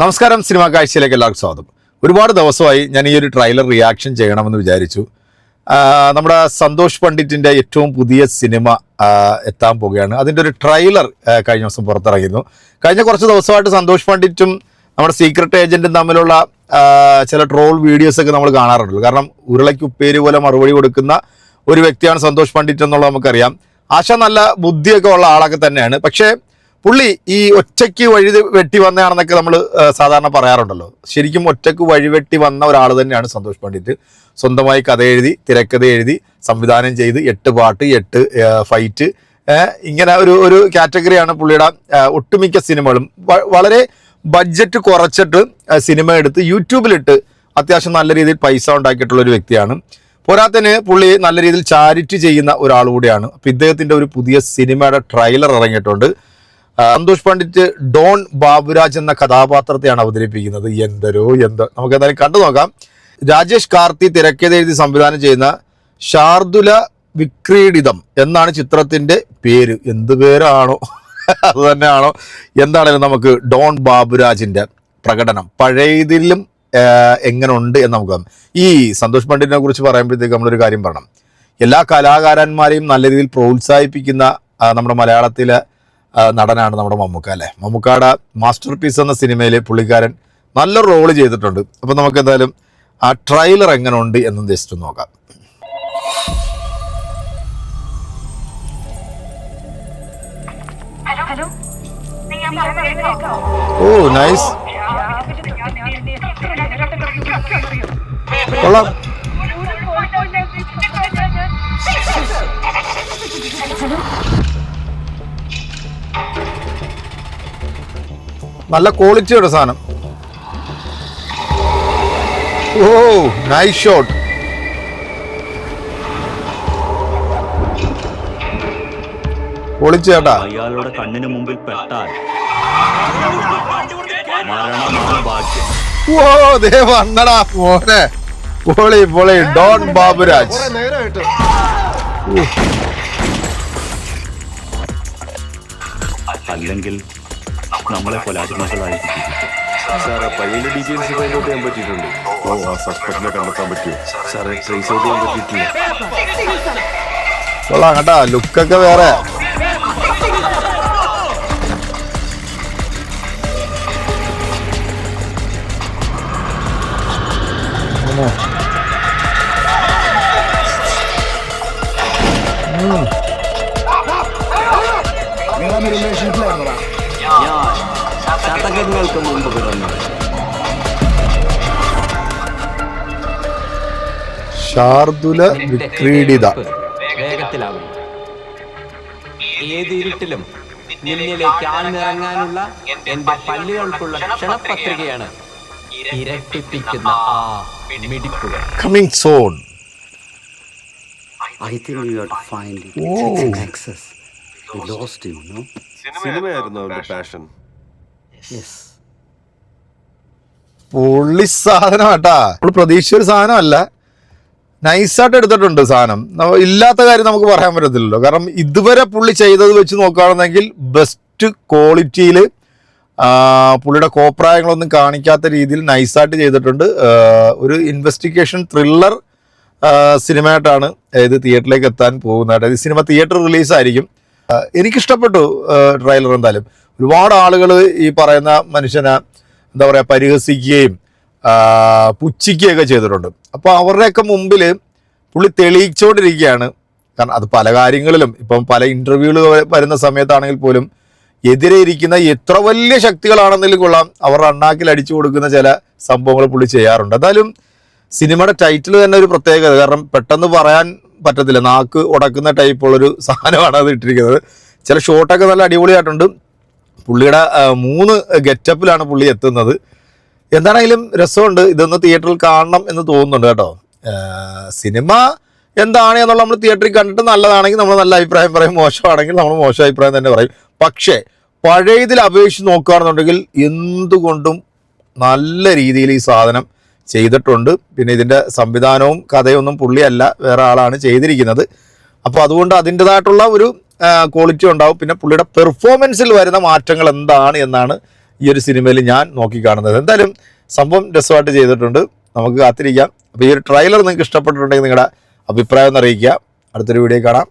നമസ്കാരം സിനിമാ കാഴ്ചയിലേക്ക് എല്ലാവർക്കും സ്വാഗതം. ഒരുപാട് ദിവസമായി ഞാൻ ഈ ഒരു ട്രെയിലർ റിയാക്ഷൻ ചെയ്യണമെന്ന് വിചാരിച്ചു. നമ്മുടെ സന്തോഷ് പണ്ഡിറ്റിന്റെ ഏറ്റവും പുതിയ സിനിമ എത്താൻ പോവുകയാണ്. അതിന്റെ ഒരു ട്രെയിലർ കഴിഞ്ഞ ദിവസം പുറത്തിറങ്ങിയിരുന്നു. കഴിഞ്ഞ കുറച്ച് ദിവസമായിട്ട് സന്തോഷ് പണ്ഡിറ്റും നമ്മുടെ സീക്രട്ട് ഏജന്റും തമ്മിലുള്ള ചില ട്രോൾ വീഡിയോസൊക്കെ നമ്മൾ കാണാറുണ്ടല്ലോ കാരണം ഉരുളയ്ക്ക് ഉപ്പേരി പോലെ മറുപടി കൊടുക്കുന്ന ഒരു വ്യക്തിയാണ് സന്തോഷ് പണ്ഡിറ്റ് എന്നുള്ളത് നമുക്കറിയാം. ആശ നല്ല ബുദ്ധിയൊക്കെ ഉള്ള ആളൊക്കെ തന്നെയാണ്. പക്ഷേ പുള്ളി ഈ ഒറ്റയ്ക്ക് വഴി വെട്ടി വന്നതാണെന്നൊക്കെ നമ്മൾ സാധാരണ പറയാറുണ്ടല്ലോ. ശരിക്കും ഒറ്റയ്ക്ക് വഴിവെട്ടി വന്ന ഒരാൾ തന്നെയാണ് സന്തോഷ് പണ്ഡിറ്റ്. സ്വന്തമായി കഥ എഴുതി തിരക്കഥ എഴുതി സംവിധാനം ചെയ്ത് എട്ട് പാട്ട് എട്ട് ഫൈറ്റ് ഇങ്ങനെ ഒരു ഒരു കാറ്റഗറിയാണ് പുള്ളിയുടെ ഒട്ടുമിക്ക സിനിമകളും. വളരെ ബഡ്ജറ്റ് കുറച്ചിട്ട് സിനിമ എടുത്ത് യൂട്യൂബിലിട്ട് അത്യാവശ്യം നല്ല രീതിയിൽ പൈസ ഉണ്ടാക്കിയിട്ടുള്ള ഒരു വ്യക്തിയാണ്. പോരാത്തന് പുള്ളി നല്ല രീതിയിൽ ചാരിറ്റി ചെയ്യുന്ന ഒരാൾ കൂടിയാണ്. അപ്പം ഇദ്ദേഹത്തിന്റെ ഒരു പുതിയ സിനിമയുടെ ട്രെയിലർ ഇറങ്ങിയിട്ടുണ്ട്. സന്തോഷ് പണ്ഡിറ്റ് ഡോൺ ബാബുരാജ് എന്ന കഥാപാത്രത്തെയാണ് അവതരിപ്പിക്കുന്നത്. എന്തരോ എന്തോ. നമുക്ക് എന്തായാലും കണ്ടു നോക്കാം. രാജേഷ് കാർത്തി തിരക്കഥ എഴുതി സംവിധാനം ചെയ്യുന്ന ശാർദുല വിക്രീഡിതം എന്നാണ് ചിത്രത്തിന്റെ പേര്. എന്ത് പേരാണോ? അത് തന്നെയാണോ? എന്താണെങ്കിലും നമുക്ക് ഡോൺ ബാബുരാജിന്റെ പ്രകടനം. പഴയതിലും എങ്ങനെ ഉണ്ട് എന്ന് നമുക്ക്. ഈ സന്തോഷ് പണ്ഡിറ്റിനെ കുറിച്ച് പറയുമ്പോഴത്തേക്ക് നമ്മളൊരു കാര്യം പറയണം. എല്ലാ കലാകാരന്മാരെയും നല്ല രീതിയിൽ പ്രോത്സാഹിപ്പിക്കുന്ന നമ്മുടെ മലയാളത്തിലെ നടനാണ് നമ്മുടെ മമ്മൂക്ക അല്ലേ മമ്മൂക്കാടെ മാസ്റ്റർ പീസ് എന്ന സിനിമയിൽ പുള്ളിക്കാരൻ നല്ല റോൾ ചെയ്തിട്ടുണ്ട് അപ്പം നമുക്ക് എന്തായാലും ആ ട്രെയിലർ എങ്ങനെ ഉണ്ട് എന്ന് ജസ്റ്റ് ഒന്ന് നോക്കാം ഹലോ ഹലോ ഞാൻ പറയുന്നത് കേൾക്കാവോ ഓ നൈസ് കൊള്ളാം നല്ല ക്വാളിറ്റിയുടെ സാധനം. ഓ നൈസ് ഷോട്ട് പൊളിച്ചു അയാളുടെ കണ്ണിന് മുമ്പിൽ പെട്ടാൽ ഓ ദേ വന്നടാ മോനെ. പൊളി പൊളി ഡോൺ ബാബുരാജ്. അല്ലെങ്കിൽ നമ്മളെ കൊലാജിമകളായി സാർ ആ പയ്യന്റെ ഡീറ്റെയിൽസ് ഫൈൻഡ് ഔട്ട് ചെയ്യാൻ പറ്റിയിട്ടുണ്ട്. ഓ ആ സസ്പെക്ടിനെ കണ്ടെത്താൻ പറ്റുമോ സാറേ ട്രേസ് ഔട്ട് ചെയ്യാൻ പറ്റിയിട്ടില്ല. കൊള്ളാം കേട്ടാ ലുക്കൊക്കെ വേറെ. ഞാൻ ശതകങ്ങൾക്ക് മുമ്പ് പിറന്നു ശാർദുല വിക്രീഡിത വേഗത്തിലാകും ഏത് ഇരുട്ടിലും നിന്നിലേക്ക് ആഴ്ന്നിറങ്ങാനുള്ള എന്റെ പല്ലുകൾക്കുള്ള ക്ഷണപത്രികയാണ് ഇരട്ടിപ്പിക്കുന്ന ആ മിടിപ്പുകൾ coming zone I think you have find access it. Oh. No? സിനിമയായിരുന്നു അവന്റെ പാഷൻ. പൊള്ളി സാധനം കേട്ടാ നമ്മൾ പ്രതീക്ഷിച്ച ഒരു സാധനമല്ല. നൈസായിട്ട് എടുത്തിട്ടുണ്ട് സാധനം. ഇല്ലാത്ത കാര്യം നമുക്ക് പറയാൻ പറ്റത്തില്ലല്ലോ. കാരണം ഇതുവരെ പുള്ളി ചെയ്തത് വെച്ച് നോക്കുകയാണെന്നെങ്കിൽ ബെസ്റ്റ് ക്വാളിറ്റിയിൽ പുള്ളിയുടെ കോപ്രായങ്ങളൊന്നും കാണിക്കാത്ത രീതിയിൽ നൈസായിട്ട് ചെയ്തിട്ടുണ്ട്. ഒരു ഇൻവെസ്റ്റിഗേഷൻ ത്രില്ലർ സിനിമയായിട്ടാണ് ഇത് തിയേറ്ററിലേക്ക് എത്താൻ പോകുന്നതായിട്ട്. ഈ സിനിമ തിയേറ്റർ റിലീസായിരിക്കും എനിക്കിഷ്ടപ്പെട്ടു ട്രെയിലർ എന്തായാലും. ഒരുപാട് ആളുകൾ ഈ പറയുന്ന മനുഷ്യനെ എന്താ പറയുക പരിഹസിക്കുകയും പുച്ഛിക്കുകയൊക്കെ ചെയ്തിട്ടുണ്ട്. അപ്പോൾ അവരുടെയൊക്കെ മുമ്പിൽ പുള്ളി തെളിയിച്ചുകൊണ്ടിരിക്കുകയാണ്. കാരണം അത് പല കാര്യങ്ങളിലും ഇപ്പം പല ഇന്റർവ്യൂകൾ വരുന്ന സമയത്താണെങ്കിൽ പോലും എതിരെ ഇരിക്കുന്ന എത്ര വലിയ ശക്തികളാണെങ്കിലും കൊള്ളാം. അവർ അണ്ണാക്കിൽ അടിച്ചു കൊടുക്കുന്ന ചില സംഭവങ്ങൾ പുള്ളി ചെയ്യാറുണ്ട്. എന്തായാലും സിനിമയുടെ ടൈറ്റിൽ തന്നെ ഒരു പ്രത്യേകത. കാരണം പെട്ടെന്ന് പറയാൻ പറ്റത്തില്ല. നാക്ക് ഉടക്കുന്ന ടൈപ്പുള്ളൊരു സാധനമാണ് അത് ഇട്ടിരിക്കുന്നത്. ചില ഷോട്ടൊക്കെ നല്ല അടിപൊളിയായിട്ടുണ്ട്. പുള്ളിയുടെ മൂന്ന് ഗെറ്റപ്പിലാണ് പുള്ളി എത്തുന്നത്. എന്താണെങ്കിലും രസമുണ്ട് ഇതൊന്ന് തിയേറ്ററിൽ കാണണം എന്ന് തോന്നുന്നുണ്ട് കേട്ടോ. സിനിമ എന്താണ് എന്നുള്ള നമ്മൾ തിയേറ്ററിൽ കണ്ടിട്ട് നല്ലതാണെങ്കിൽ നമ്മൾ നല്ല അഭിപ്രായം പറയും മോശമാണെങ്കിൽ നമ്മൾ മോശം അഭിപ്രായം തന്നെ പറയും. പക്ഷേ പഴയതിൽ അപേക്ഷിച്ച് നോക്കുകയാണെന്നുണ്ടെങ്കിൽ എന്തുകൊണ്ടും നല്ല രീതിയിൽ ഈ സാധനം ചെയ്തിട്ടുണ്ട്. പിന്നെ ഇതിന്റെ സംവിധാനവും കഥയൊന്നും പുള്ളിയല്ല വേറെ ആളാണ് ചെയ്തിരിക്കുന്നത്. അപ്പോൾ അതുകൊണ്ട് അതിന്റെതായിട്ടുള്ള ഒരു ക്വാളിറ്റി ഉണ്ടാവും. പിന്നെ പുള്ളിയുടെ പെർഫോമൻസിൽ വരുന്ന മാറ്റങ്ങൾ എന്താണ് എന്നാണ് ഈ ഒരു സിനിമയിൽ ഞാൻ നോക്കി കാണുന്നത് എന്തായാലും സംഭവം രസമായിട്ട് ചെയ്തിട്ടുണ്ട്. നമുക്ക് കാത്തിരിക്കാം. അപ്പോൾ ഈ ഒരു ട്രെയിലർ നിങ്ങൾക്ക് ഇഷ്ടപ്പെട്ടിട്ടുണ്ടെങ്കിൽ നിങ്ങളുടെ അഭിപ്രായം ഒന്ന് അറിയിക്കുക. അടുത്തൊരു വീഡിയോ കാണാം.